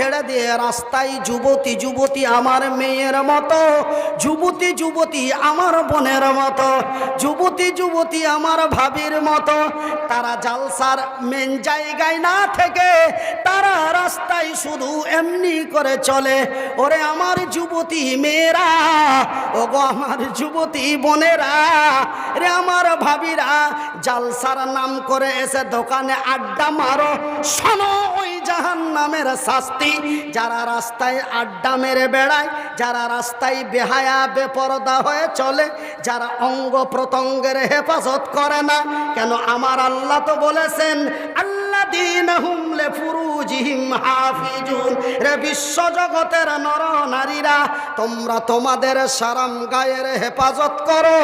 ছেড়ে দিয়ে রাস্তায়, যুবতী যুবতী আমার মেয়ের মতো, যুবতী যুবতী আমার বোনের মতো, যুবতী যুবতী আমার ভাবির মতো, তারা জালসার মেন জায়গায় না থেকে তারা রাস্তায় শুধু এমনি করে চলে। ওরে আমার যুবতী মেয়েরা ও গো আমার যুবতী বোনেরা, রে আমার ভাবিরা, জালসার নাম করে এসে দোকানে আড্ডা মারো, শোনো জাহান নামের শাস্তি। যারা রাস্তায় আড্ডা মেরে বেড়ায়, যারা রাস্তায় বেহায়া, বেপরদা হয়ে চলে, যারা অঙ্গ প্রত্যঙ্গের হেফাজত করে না, কেন আমার আল্লাহ তো বলেছেন আল্লাহ দিন হুমলে ফুরুজিহিম হাফিজুন। রে বিশ্ব জগতের নর নারীরা, তোমরা তোমাদের সারাম গায়ের হেফাজত করো,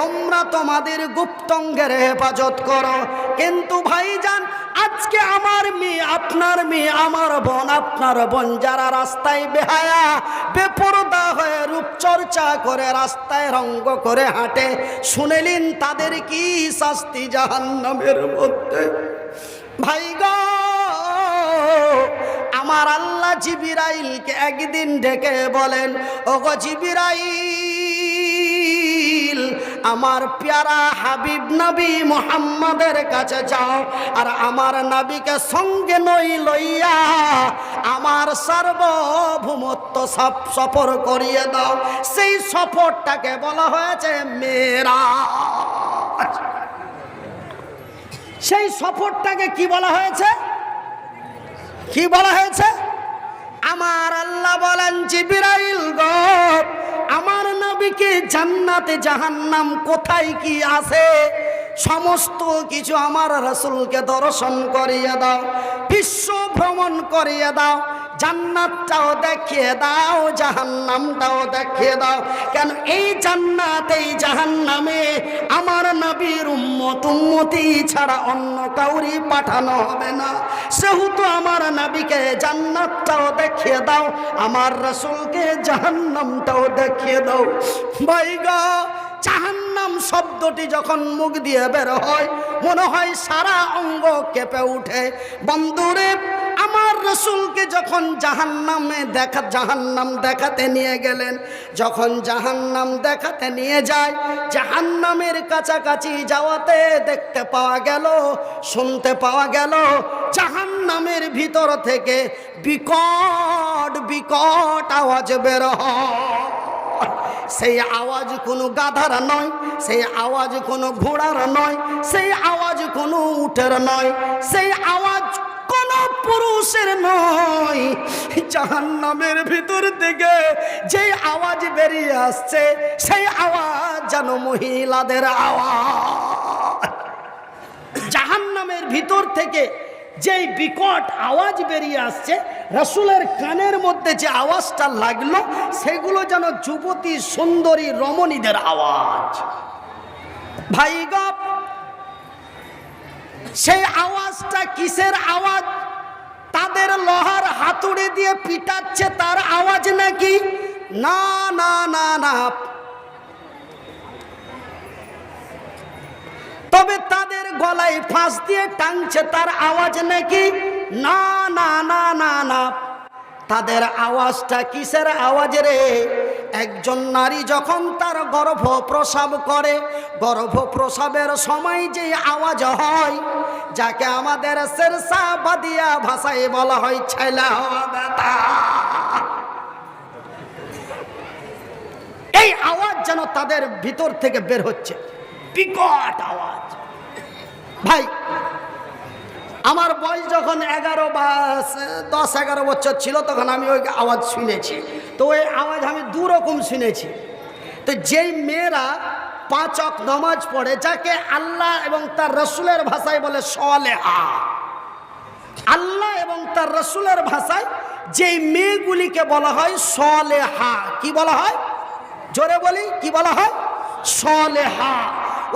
তোমরা তোমাদের গুপ্তঙ্গের হেফাজত করো। কিন্তু ভাইজান আজকে আমার মেয়ে, আপনার মেয়ে, আমার বোন, আপনার বোন যারা রাস্তায় বেহায়া, বেপরদা হয়ে রূপচর্চা করে, রাস্তায় রঙ্গ করে হাঁটে শুনেলেন তাদের কি শাস্তি জাহান্নামের মধ্যে? ভাই আমার আল্লাহ জিবিরাইলকে একদিন ডেকে বলেন ও গো জিবিরাইল আমার প্যারা হাবিব নবী মোহাম্মদের কাছে যাও, আর আমার নবীকে সঙ্গে নই লইয়া আমার সার্বভৌমত্ব সব সফর করিয়ে দাও। সেই সফরটাকে বলা হয়েছে মেরা সেই সফরটাকে কি বলা হয়েছে? কি বলা হয়েছে? আমার আল্লাহ বলেন জিবিরাইল গো আমার নবীকে জান্নাতে জাহান্নাম কোথায় কি আছে? সমস্ত কিছু আমার রসুলকে দর্শন করিয়ে দাও, বিশ্ব ভ্রমণ করিয়ে দাও। জান্নাতটাও দেখিয়ে দাও, জাহান্নামটাও দেখিয়ে দাও। কেন এই জান্নাত এই জাহান্নামে আমার নবীর উম্মত উম্মতি ছাড়া অন্য কাউরি পাঠানো হবে না। সেহেতু আমার নবীকে জান্নাতটাও দেখিয়ে দাও, আমার রসুলকে জাহান্নামটাও দেখিয়ে দাও। বাইগা জাহান্নাম শব্দটি যখন মুখ দিয়ে বের হয়, মনে হয় সারা অঙ্গ কেঁপে উঠে। বন্ধুরে রসুলকে যখন জাহান্নামে দেখা, জাহান্নাম দেখাতে নিয়ে গেলেন, যখন জাহান্নাম দেখাতে নিয়ে যায়, জাহান্নামের কাছাকাছি যাওয়াতে দেখতে পাওয়া গেল, শুনতে পাওয়া গেল, জাহান্নামের ভিতর থেকে বিকট বিকট আওয়াজ বের হয়। সেই আওয়াজ কোনো গাধার নয়, সেই আওয়াজ কোনো ঘোড়ার নয়, সেই আওয়াজ কোনো উটের নয়, সেই আওয়াজ পুরুষের নয়, জাহান্নামের ভিতর থেকে যে আওয়াজ বেরিয়ে আসছে, সেই আওয়াজ যেন মহিলাদের আওয়াজ। জাহান্নামের ভিতর থেকে যেই বিকট আওয়াজ বেরিয়ে আসছে, রসুলের কানের মধ্যে যে আওয়াজটা লাগল, সেগুলো যেন যুবতী সুন্দরী রমণীদের আওয়াজ। ভাই সেই আওয়াজটা কিসের আওয়াজ? তাদের লোহার হাতুড়ি দিয়ে পিটাচ্ছে, তার আওয়াজ নাকি? না না না না। তবে তাদের গলায় ফাঁস দিয়ে টাংছে তার আওয়াজ নাকি? না না না না না। তাদের আওয়াজটা কিসের আওয়াজ রে? একজন নারী যখন তার গর্ভ প্রসাব করে গর্ভ প্রসাবের সময় যে আওয়াজ হয়, যাকে আমাদের শেরসা বাদিয়া ভাষায় বলা হয় ছেলা এই আওয়াজ যেন তাদের ভিতর থেকে বের হচ্ছে। বিকট আওয়াজ। ভাই আমার বয়স যখন এগারো বা দশ, এগারো বছর ছিল, তখন আমি ওই আওয়াজ শুনেছি। তো ওই আওয়াজ আমি দুরকম শুনেছি। তো যেই মেয়েরা পাঁচ অক নমাজ পড়ে, যাকে আল্লাহ এবং তার রসুলের ভাষায় বলে সলেহা, আল্লাহ এবং তার রসুলের ভাষায় যেই মেয়েগুলিকে বলা হয় সলেহা, কি বলা হয়? জোরে বলি, কি বলা হয়? সলেহা।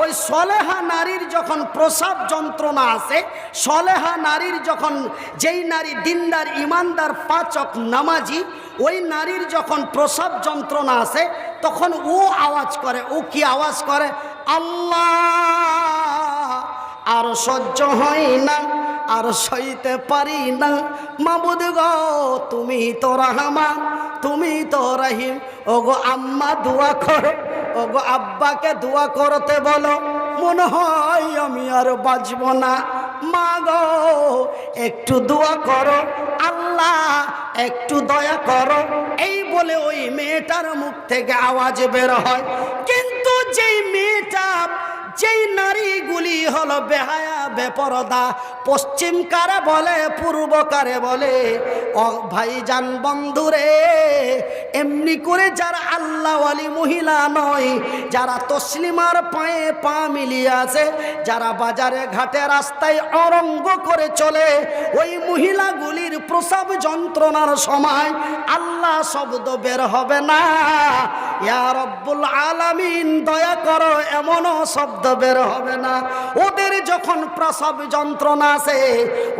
ওই সলেহা নারীর যখন প্রসাব যন্ত্রণা আসে সলেহা নারীর যখন যেই নারী দিনদার, ইমানদার, পাচক, নামাজি, ওই নারীর যখন প্রসাব যন্ত্রণা আসে তখন ও আওয়াজ করে, ও কি আওয়াজ করে? আল্লাহ, আর সহ্য হয় না, আর সইতে পারি না। মাবুদ গো, তুমি তো রহমান, তুমি তো রহিম। ওগো আম্মা, দোয়া করো। ওগো আব্বাকে দোয়া করতে বলো, মনে হয় আমি আর বাঁচব না। মা গো, একটু দোয়া করো, আল্লাহ একটু দয়া করো। এই বলে ওই মেয়েটার মুখ থেকে আওয়াজ বের হয়। কিন্তু যেই মেয়েটা, যেই নারীগুলি হলো বেহায়া, বেপরদা পশ্চিম কারে বলে পূর্ব কারে বলে ভাইজান বন্ধুরে, এমনি করে যারা আল্লাহওয়ালি মহিলা নয়, যারা তসলিমার পায়ে পা মিলিয়ে আছে, যারা বাজারে ঘাটে রাস্তায় অরঙ্গ করে চলে, ওই মহিলাগুলির প্রসব যন্ত্রণার সময় আল্লাহ শব্দ বের হবে না। ইয়া রব্বুল আলামিন, দয়া করো, এমনও শব্দ বের হবে না। ওদের যখন প্রসব যন্ত্রণা আছে,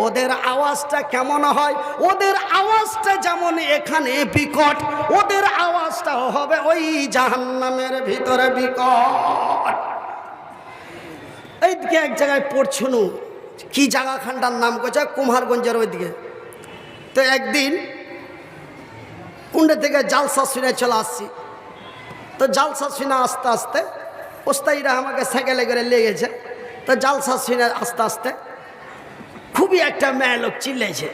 ওদের আওয়াজটা কেমন হয়? ওদের আওয়াজটা যেমন এখানে বিকট, ওদের আওয়াজটাও হবে ওই জাহান্নামের ভিতরে বিকট। এইদিকে এক জায়গায় পড়ছুনু, কি জায়গাখানটার নাম করছে কুমারগঞ্জের ওইদিকে। তো একদিন কুণ্ডে থেকে জালসা শুনে চলে আসছি। তো জালসা শুনে আস্তে আস্তে ওস্তাইরা আমাকে সাইকেলে করে লেগেছে তো জালসা শুনে আস্তে আস্তে খুবই একটা মেয়ে লোক চিল্লেছে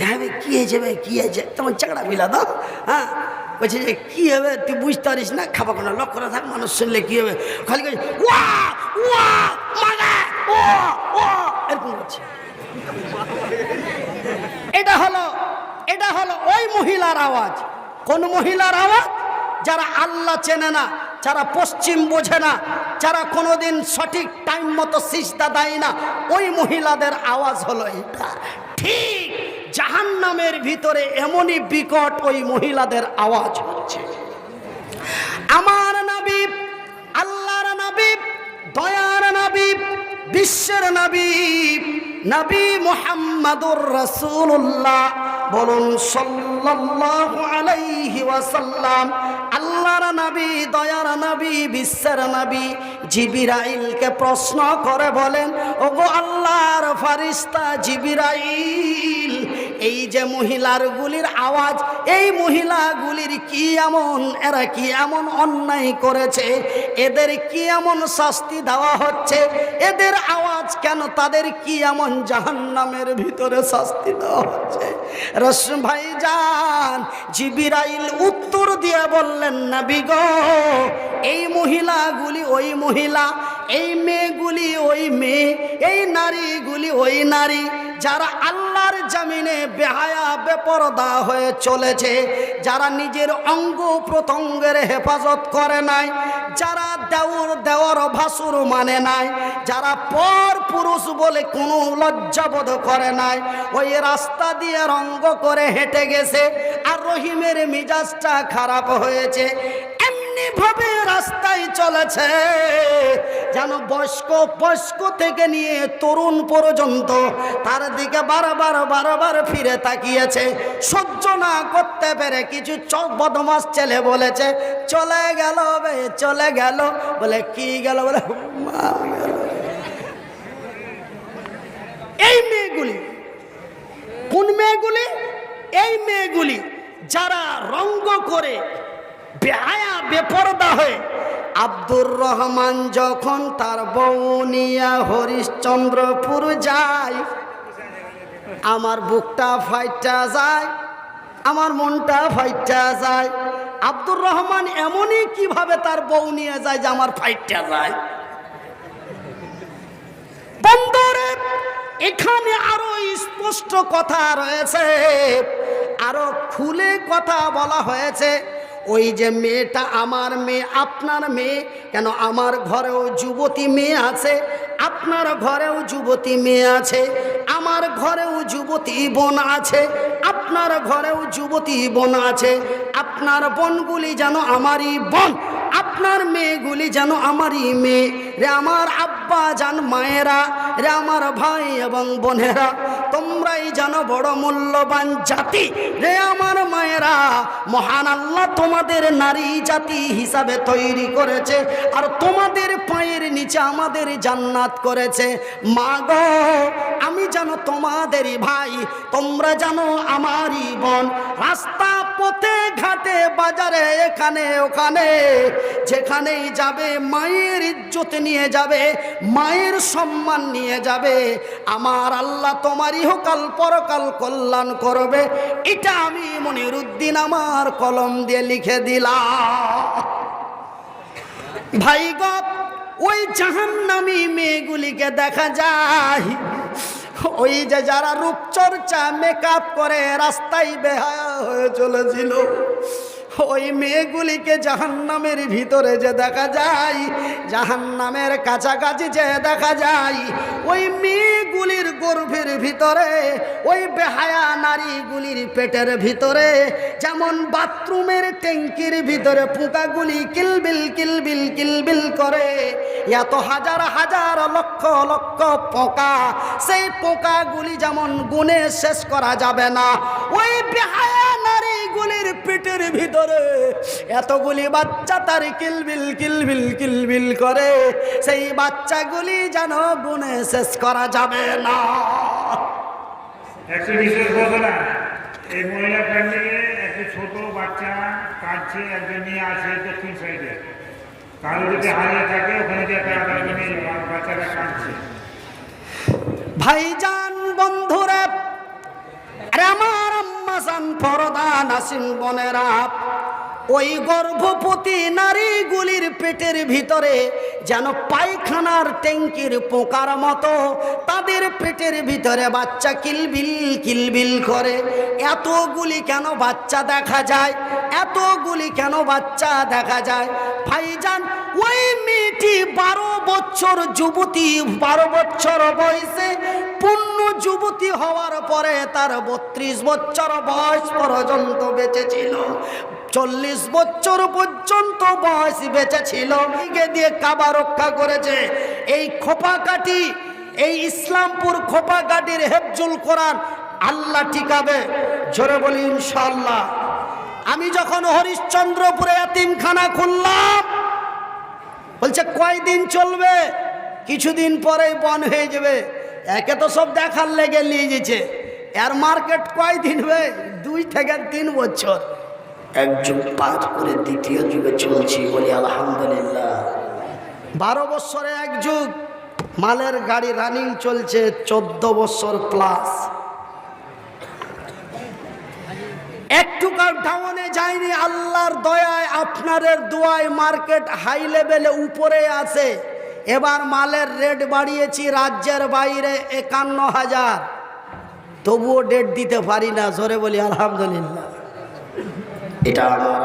হ্যাঁ ভাই কী হয়েছে ভাই কী হয়েছে তোমার চাকরা মিলা দাও হ্যাঁ বলছে যে কী হবে তুই বুঝতে পারিস না খাবা কোনো লক্ষ্য না থাক মানুষ শুনলে কী হবে খালি ও ও এরকম এটা হলো এটা হলো ওই মহিলার আওয়াজ। কোন মহিলার আওয়াজ? যারা আল্লাহ চেনে না, যারা পশ্চিম বোঝে না, যারা কোনোদিন সঠিক টাইম মতো সিজদা দেয় না, ওই মহিলাদের আওয়াজ হলো এটা ঠিক জাহান্নামের ভিতরে এমনই বিকট ওই মহিলাদের আওয়াজ হচ্ছে। আমার নবী, আল্লাহর নবী, দয়ার নবী, বিশ্বের নবী নবী মোহাম্মদুর রাসূলুল্লাহ বলুন সাল্লাল্লাহু আলাইহি ওয়াসাল্লাম, আল্লাহর নবী, দয়ার নবী, বিশ্বের নবী জিবিরাইলকে প্রশ্ন করে বলেন, ওগো আল্লাহর ফারিস্তা জিবিরাইল এই যে মহিলার গুলির আওয়াজ, এই মহিলাগুলির কি এমন, এরা কি এমন অন্যায় করেছে? এদের কি এমন শাস্তি দেওয়া হচ্ছে? এদের আওয়াজ কেন তাদের কি এমন জাহান্নামের ভিতরে শাস্তি দেওয়া হচ্ছে? রস ভাই যান জিবিরাইল উত্তর দিয়ে বললেন না বিগ এই মহিলাগুলি ওই মহিলা, এই মেয়েগুলি ওই মেয়ে, এই নারীগুলি ওই নারী যারা আল্লাহর জামিনে বেহায়া, বেপরদা হয়ে চলেছে, যারা নিজের অঙ্গ প্রত্যঙ্গের হেফাজত করে নাই, যারা দেওর দেওয়ার ভাসুর মানে নাই, যারা পর পুরুষ বলে কোনো লজ্জাবোধ করে নাই, ওই রাস্তা দিয়ে রঙ্গ করে হেঁটে গেছে, আর রহিমের মিজাজটা খারাপ হয়েছে। এমনি ভাবে রাস্তায় চলেছে? যেন বয়স্ক বয়স্ক থেকে নিয়ে তরুণ পর্যন্ত তার দিকে বারবার বারবার ফিরে তাকিয়েছে। সহ্য না করতে পেরে কিছু বদমাস ছেলে বলেছে, চলে গেল বে, চলে গেল। বলে, কি গেল? বলে এই মেয়েগুলি, কোন মেয়েগুলি? এই মেয়েগুলি যারা রঙ্গ করে বেহায়া, বেপরদা হয়ে আব্দুর রহমান যখন তার বউ নিয়া হরিশ্চন্দ্রপুর যায়, আমার বুকটা ফাইটা যায়, আমার মনটা ফাইটা যায়। আব্দুর রহমান এমনই কীভাবে তার বউ নিয়ে যায় যে আমার ফাইটটা যায়? বন্দরে এখানে আরও স্পষ্ট কথা রয়েছে, আরও খুলে কথা বলা হয়েছে। ওই যে মেয়েটা আমার মেয়ে, আপনার মেয়ে, কেন আমার ঘরেও যুবতী মেয়ে আছে? আপনার ঘরেও যুবতী মেয়ে আছে, আমার ঘরেও যুবতী বোন আছে, আপনার ঘরেও যুবতী বোন আছে, আপনার বোনগুলি যেন আমারই বোন, আপনার মেয়েগুলি যেন আমারই মেয়ে। রে আমার আব্বা যান মায়েরা রে আমার ভাই এবং বোনেরা, তোমরাই জানো বড় মূল্যবান জাতি। রে আমার মায়েরা, মহান আল্লাহ তোমাদের নারী জাতি হিসাবে তৈরি করেছে আর তোমাদের পায়ের নিচে আমাদের জান্নাত করেছে। মা গো, আমি জানো তোমাদেরই ভাই, তোমরা জানো আমারই বোন। রাস্তা পথে ঘাটে বাজারে, এখানে ওখানে। যেখানেই যাবে, মায়ের ইজ্জত নিয়ে যাবে, মায়ের সম্মান নিয়ে যাবে। আমার আল্লাহ তোমার ইহকাল পরকাল কল্যাণ করবে। এটা আমি মনিরুদ্দিন আমার কলম দিয়ে লিখে দিলাম। ভাই গপ ওই জাহান্নামী মেয়েগুলিকে দেখা যায়। ওই যে যারা রূপচর্চা, মেকআপ করে, রাস্তায় বেহায়া হয়ে চলেছিল। ওই মেয়েগুলিকে জাহান্নামের ভিতরে যে দেখা যায়, জাহান্নামের কাছাকাছি যে দেখা যায়, ওই মেয়েগুলির গর্ভের ভিতরে, ওই বেহায়া নারীগুলির পেটের ভিতরে, যেমন বাথরুমের ট্যাঙ্কির ভিতরে পোকাগুলি কিলবিল কিলবিল কিলবিল করে, এত হাজার হাজার লক্ষ লক্ষ পোকা, সেই পোকাগুলি যেমন গুণে শেষ করা যাবে না, ওই বেহায়া নারীগুলির পেটের ভিতরে এতগুলি বাচ্চা তার কিলবিল কিলবিল কিলবিল করে। সেই বাচ্চাগুলি যেন গুণে শেষ করা যাবে না। বিশেষ এই মহিলা একটি ছোট বাচ্চা কাঁদছে একজন নিয়ে আছে দক্ষিণ সাইডে। কারও যদি হারিয়ে থাকে ওখানে যে একটা বাচ্চাটা কাঁদছে ভাইজান বন্ধুরা আম্মাজান পরদা নাসিম বোনেরা ওই গর্ভবতী নারীগুলির পেটের ভিতরে যেন পায়খানার ট্যাঙ্কির পোকার মতো তাদের পেটের ভিতরে বাচ্চা কিলবিল কিলবিল করে। এতগুলি কেন বাচ্চা দেখা যায়? এতগুলি কেন বাচ্চা দেখা যায়? ভাইজান, ওই মেয়েটি বারো বছর যুবতী, বারো বছর বয়সে পূর্ণ যুবতী হওয়ার পরে তার বত্রিশ বছর বয়স পর্যন্ত বেঁচে ছিল। চল্লিশ বছর পর্যন্ত বয়স বেঁচে ছিল। দিয়ে কাবা রক্ষা করেছে। এই খোপাকাটি এই ইসলামপুর খোপাকাটির হেফজুল কোরআন আল্লাহ ঠিকাবে। জোরে বলি ইনশাল্লাহ আমি যখন হরিশ্চন্দ্রপুরে এতিমখানা খুললাম, বলছে কয়দিন চলবে? কিছুদিন পরেই বন হয়ে যাবে। একে তো সব দেখার লেগে নিয়ে গেছে। এর মার্কেট কয় দিন হবে? দুই থেকে তিন বছর। এক যুগ করে দ্বিতীয় যুগে চলছি বলি আলহামদুলিল্লাহ। বারো বছরে এক যুগ, মালের গাড়ি রানিং চলছে চোদ্দ বছর প্লাস একটুকার ডাউনে যায়নি আল্লাহর দয়ায় আপনাদের দোয়ায় মার্কেট হাই লেভেলে উপরে আছে। এবার মালের রেট বাড়িয়েছি রাজ্যের বাইরে একান্ন হাজার। তবুও ডেট দিতে পারি না, জোরে বলি, আলহামদুলিল্লাহ। এটা আমার